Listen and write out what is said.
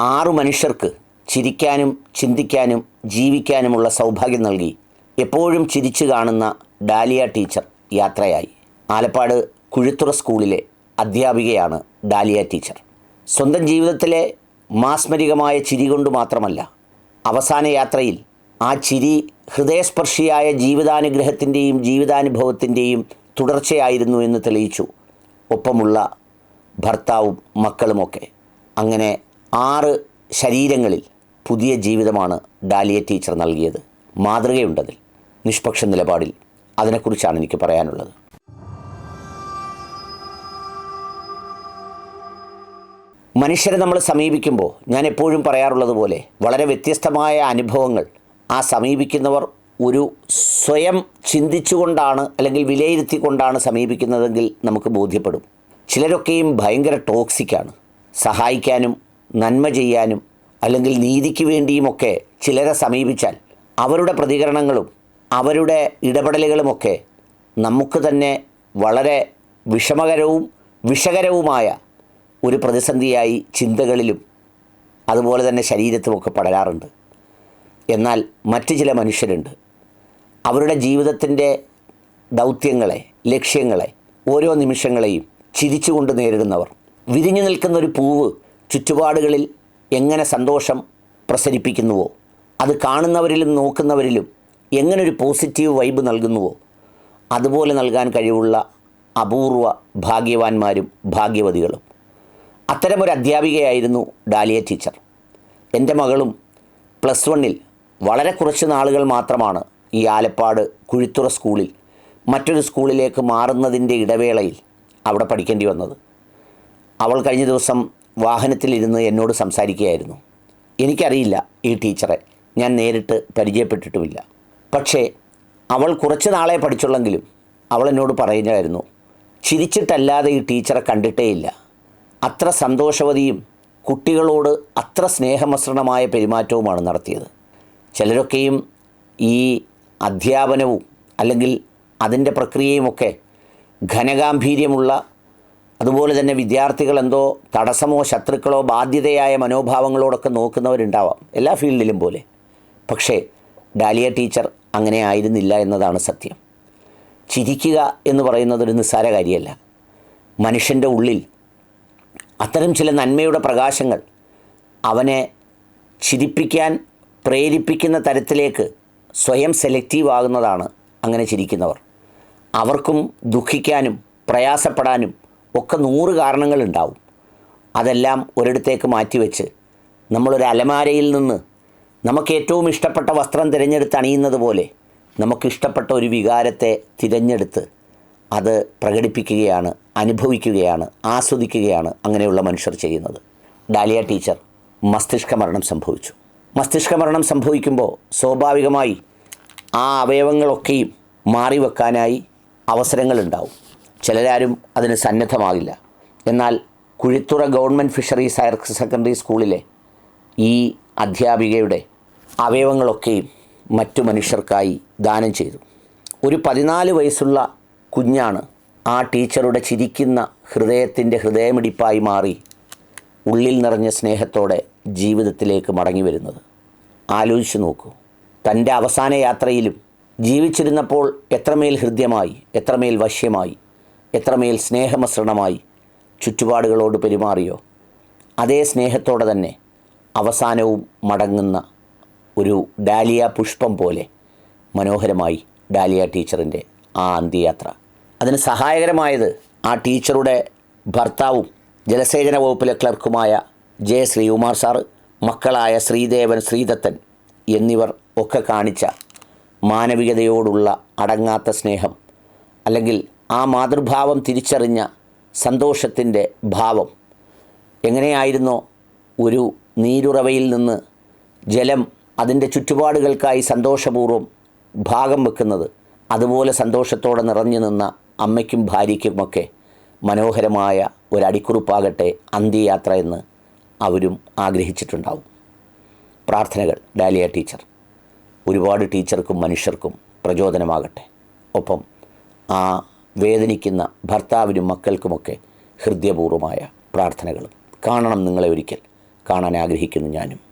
ആറു മനുഷ്യർക്ക് ചിരിക്കാനും ചിന്തിക്കാനും ജീവിക്കാനുമുള്ള സൗഭാഗ്യം നൽകി എപ്പോഴും ചിരിച്ചു കാണുന്ന ഡാലിയ ടീച്ചർ യാത്രയായി. ആലപ്പാട് കുഴുത്തുറ സ്കൂളിലെ അധ്യാപികയാണ് ഡാലിയ ടീച്ചർ. സ്വന്തം ജീവിതത്തിലെ മാസ്മരികമായ ചിരി കൊണ്ട് മാത്രമല്ല അവസാന യാത്രയിൽ ആ ചിരി ഹൃദയസ്പർശിയായ ജീവിതാനുഗ്രഹത്തിന്റെയും ജീവിതാനുഭവത്തിന്റെയും തുടർച്ചയായിരുന്നു എന്ന് തെളിയിച്ചു. ഒപ്പമുള്ള ഭർത്താവും മക്കളുമൊക്കെ. അങ്ങനെ ആറ് ശരീരങ്ങളിൽ പുതിയ ജീവിതമാണ് ഡാലിയ ടീച്ചർ നൽകിയത്. മാതൃകയുണ്ടതിൽ നിഷ്പക്ഷ നിലപാടിൽ അതിനെക്കുറിച്ചാണ് എനിക്ക് പറയാനുള്ളത്. മനുഷ്യരെ നമ്മൾ സമീപിക്കുമ്പോൾ ഞാൻ എപ്പോഴും പറയാറുള്ളത് പോലെ വളരെ വ്യത്യസ്തമായ അനുഭവങ്ങൾ ആ സമീപിക്കുന്നവർ ഒരു സ്വയം ചിന്തിച്ചുകൊണ്ടാണ് അല്ലെങ്കിൽ വിലയിരുത്തിക്കൊണ്ടാണ് സമീപിക്കുന്നതെങ്കിൽ നമുക്ക് ബോധ്യപ്പെടും. ചിലരൊക്കെയും ഭയങ്കര ടോക്സിക്കാണ് സഹായിക്കാനും നന്മ ചെയ്യാനും അല്ലെങ്കിൽ നീതിക്ക് വേണ്ടിയുമൊക്കെ ചിലരെ സമീപിച്ചാൽ അവരുടെ പ്രതികരണങ്ങളും അവരുടെ ഇടപെടലുകളുമൊക്കെ നമുക്ക് തന്നെ വളരെ വിഷമകരവും വിഷകരവുമായ ഒരു പ്രതിസന്ധിയായി ചിന്തകളിലും അതുപോലെ തന്നെ ശരീരത്തുമൊക്കെ പടരാറുണ്ട്. എന്നാൽ മറ്റു ചില മനുഷ്യരുണ്ട്. അവരുടെ ജീവിതത്തിന്റെ ദൗത്യങ്ങളെ ലക്ഷ്യങ്ങളെ ഓരോ നിമിഷങ്ങളെയും ചിരിച്ചുകൊണ്ട് നേരിടുന്നവർ. വിരിഞ്ഞു നിൽക്കുന്ന ഒരു പൂവ് ചുറ്റുപാടുകളിൽ എങ്ങനെ സന്തോഷം പ്രസരിപ്പിക്കുന്നുവോ? അത് കാണുന്നവരിലും നോക്കുന്നവരിലും എങ്ങനൊരു പോസിറ്റീവ് വൈബ് നൽകുന്നുവോ? അതുപോലെ നൽകാൻ കഴിവുള്ള അപൂർവ ഭാഗ്യവാന്മാരും ഭാഗ്യവതികളും. അത്തരമൊരു അധ്യാപികയായിരുന്നു ഡാലിയ ടീച്ചർ. എന്റെ മകളും പ്ലസ് വണ്ണിൽ വളരെ കുറച്ച് നാളുകൾ മാത്രമാണ് ഈ ആലപ്പാട് കുഴിത്തുറ സ്കൂളിൽ മറ്റൊരു സ്കൂളിലേക്ക് മാറുന്നതിന്റെ ഇടവേളയിൽ അവിടെ പഠിക്കേണ്ടി വന്നത്. അവൾ കഴിഞ്ഞ ദിവസം വാഹനത്തിലിരുന്ന് എന്നോട് സംസാരിക്കുകയായിരുന്നു. എനിക്കറിയില്ല ഈ ടീച്ചറെ. ഞാൻ നേരിട്ട് പരിചയപ്പെട്ടിട്ടുമില്ല. പക്ഷേ അവൾ കുറച്ച് നാളെ പഠിച്ചുള്ളെങ്കിലും അവൾ എന്നോട് പറയുകയായിരുന്നു ചിരിച്ചിട്ടല്ലാതെ ഈ ടീച്ചറെ കണ്ടിട്ടേയില്ല. അത്ര സന്തോഷവതിയും കുട്ടികളോട് അത്ര സ്നേഹമസൃണമായ പെരുമാറ്റവുമാണ് നടത്തിയത്. ചിലരൊക്കെയും ഈ അധ്യാപനവും അല്ലെങ്കിൽ അതിന്റെ പ്രക്രിയയുമൊക്കെ ഘനഗാംഭീര്യമുള്ള അതുപോലെ തന്നെ വിദ്യാർത്ഥികൾ എന്തോ തടസ്സമോ ശത്രുക്കളോ ബാധ്യതയായ മനോഭാവങ്ങളോടൊക്കെ നോക്കുന്നവരുണ്ടാവാം എല്ലാ ഫീൽഡിലും പോലെ. പക്ഷേ ഡാലിയ ടീച്ചർ അങ്ങനെ ആയിരുന്നില്ല എന്നതാണ് സത്യം. ചിരിക്കുക എന്ന് പറയുന്നത് ഒരു നിസ്സാര കാര്യമല്ല. മനുഷ്യന്റെ ഉള്ളിൽ അത്തരം ചില നന്മയുടെ പ്രകാശങ്ങൾ അവനെ ചിരിപ്പിക്കാൻ പ്രേരിപ്പിക്കുന്ന തരത്തിലേക്ക് സ്വയം സെലക്റ്റീവ് ആകുന്നതാണ് അങ്ങനെ ചിരിക്കുന്നവർ. അവർക്കും ദുഃഖിക്കാനും പ്രയാസപ്പെടാനും ഒക്കെ നൂറ് കാരണങ്ങളുണ്ടാവും. അതെല്ലാം ഒരിടത്തേക്ക് മാറ്റിവെച്ച് നമ്മളൊരു അലമാരയിൽ നിന്ന് നമുക്ക് ഏറ്റവും ഇഷ്ടപ്പെട്ട വസ്ത്രം തിരഞ്ഞെടുത്ത് അണിയുന്നത് പോലെ നമുക്കിഷ്ടപ്പെട്ട ഒരു വികാരത്തെ തിരഞ്ഞെടുത്ത് അത് പ്രകടിപ്പിക്കുകയാണ് അനുഭവിക്കുകയാണ് ആസ്വദിക്കുകയാണ് അങ്ങനെയുള്ള മനുഷ്യർ ചെയ്യുന്നത്. ഡാലിയ ടീച്ചർ മസ്തിഷ്ക മരണം സംഭവിച്ചു. മസ്തിഷ്ക മരണം സംഭവിക്കുമ്പോൾ സ്വാഭാവികമായി ആ അവയവങ്ങളൊക്കെയും മാറിവെക്കാനായി അവസരങ്ങളുണ്ടാവും. ചിലരാരും അതിന് സന്നദ്ധമാകില്ല. എന്നാൽ Kuzhithurai government fisheries higher secondary സ്കൂളിലെ ഈ അധ്യാപികയുടെ അവയവങ്ങളൊക്കെയും മറ്റു മനുഷ്യർക്കായി ദാനം ചെയ്തു. ഒരു പതിനാല് വയസ്സുള്ള കുഞ്ഞാണ് ആ ടീച്ചറുടെ ചിരിക്കുന്ന ഹൃദയത്തിന്റെ ഹൃദയമിടിപ്പായി മാറി ഉള്ളിൽ നിറഞ്ഞ സ്നേഹത്തോടെ ജീവിതത്തിലേക്ക് മടങ്ങി വരുന്നത്. ആലോചിച്ച് നോക്കൂ. തന്റെ അവസാന യാത്രയിലും ജീവിച്ചിരുന്നപ്പോൾ എത്രമേൽ ഹൃദ്യമായി എത്രമേൽ വശ്യമായി എത്രമേൽ സ്നേഹമിശ്രണമായി ചുറ്റുപാടുകളോട് പെരുമാറിയോ അതേ സ്നേഹത്തോടെ തന്നെ അവസാനവും മടങ്ങുന്ന ഒരു ഡാലിയ പുഷ്പം പോലെ മനോഹരമായി ഡാലിയ ടീച്ചറിന്റെ ആ അന്ത്യയാത്ര. അതിന് സഹായകരമായത് ആ ടീച്ചറുടെ ഭർത്താവും ജലസേചന വകുപ്പിലെ ക്ലർക്കുമായ ജെ ശ്രീകുമാർ സാറ് മക്കളായ ശ്രീദേവൻ ശ്രീദത്തൻ എന്നിവർ ഒക്കെ കാണിച്ച മാനവികതയോടുള്ള അടങ്ങാത്ത സ്നേഹം അല്ലെങ്കിൽ ആ മാതൃഭാവം തിരിച്ചറിഞ്ഞ സന്തോഷത്തിന്റെ ഭാവം. എങ്ങനെയായിരുന്നോ ഒരു നീരുറവയിൽ നിന്ന് ജലം അതിന്റെ ചുറ്റുപാടുകൾക്കായി സന്തോഷപൂർവം ഭാഗം വെക്കുന്നത്? അതുപോലെ സന്തോഷത്തോടെ നിറഞ്ഞു നിന്ന അമ്മയ്ക്കും ഭാര്യയ്ക്കുമൊക്കെ മനോഹരമായ ഒരടിക്കുറിപ്പാകട്ടെ അന്ത്യയാത്ര എന്ന് അവരും ആഗ്രഹിച്ചിട്ടുണ്ടാവും. പ്രാർത്ഥനകൾ ഡാലിയ ടീച്ചർ. ഒരുപാട് ടീച്ചർക്കും മനുഷ്യർക്കും പ്രചോദനമാകട്ടെ. ഒപ്പം ആ വേദനിക്കുന്ന ഭർത്താവിനും മക്കൾക്കുമൊക്കെ ഹൃദയപൂർവമായ പ്രാർത്ഥനകളും. കാണണം നിങ്ങളെ ഒരിക്കൽ. കാണാൻ ആഗ്രഹിക്കുന്നു ഞാനും.